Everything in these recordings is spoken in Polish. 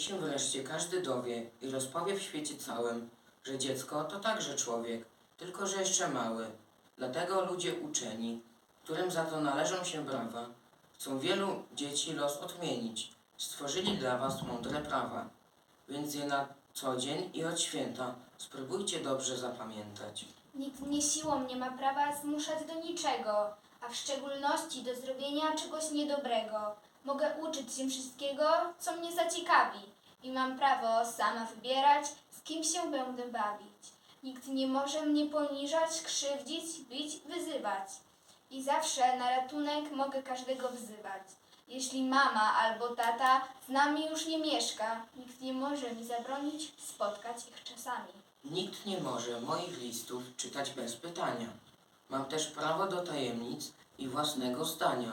Niech się wreszcie każdy dowie i rozpowie w świecie całym, że dziecko to także człowiek, tylko że jeszcze mały. Dlatego ludzie uczeni, którym za to należą się brawa, chcą wielu dzieci los odmienić. Stworzyli dla was mądre prawa, więc je na co dzień i od święta spróbujcie dobrze zapamiętać. Nikt mnie siłą nie ma prawa zmuszać do niczego, a w szczególności do zrobienia czegoś niedobrego. Mogę uczyć się wszystkiego, co mnie zaciekawi i mam prawo sama wybierać, z kim się będę bawić. Nikt nie może mnie poniżać, krzywdzić, bić, wyzywać. I zawsze na ratunek mogę każdego wzywać. Jeśli mama albo tata z nami już nie mieszka, nikt nie może mi zabronić spotkać ich czasami. Nikt nie może moich listów czytać bez pytania. Mam też prawo do tajemnic i własnego zdania.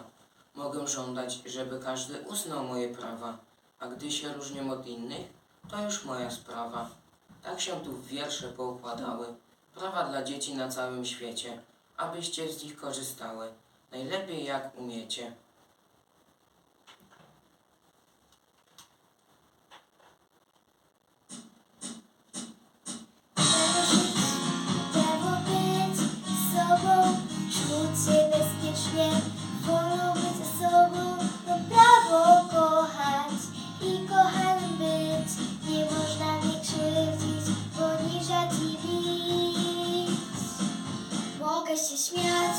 Mogę żądać, żeby każdy uznał moje prawa, a gdy się różnią od innych, to już moja sprawa. Tak się tu wiersze poukładały. Prawa dla dzieci na całym świecie, abyście z nich korzystały. Najlepiej jak umiecie. Prawo być sobą, czuć się bezpiecznie, Się śmiać,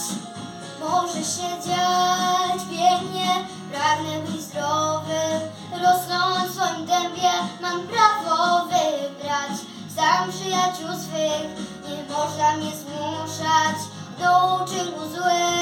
może się dziać pięknie. Pragnę być zdrowym, rosnąć w swoim tempie. Mam prawo wybrać sam przyjaciół swych. Nie można mnie zmuszać do uczynku złych.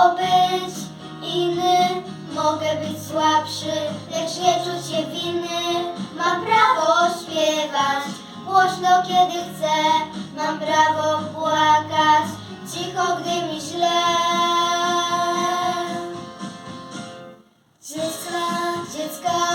mogło być inny. Mogę być słabszy, lecz nie czuć się winny. Mam prawo śpiewać, głośno kiedy chcę. Mam prawo płakać, cicho gdy mi źle. Dziecka, dziecka.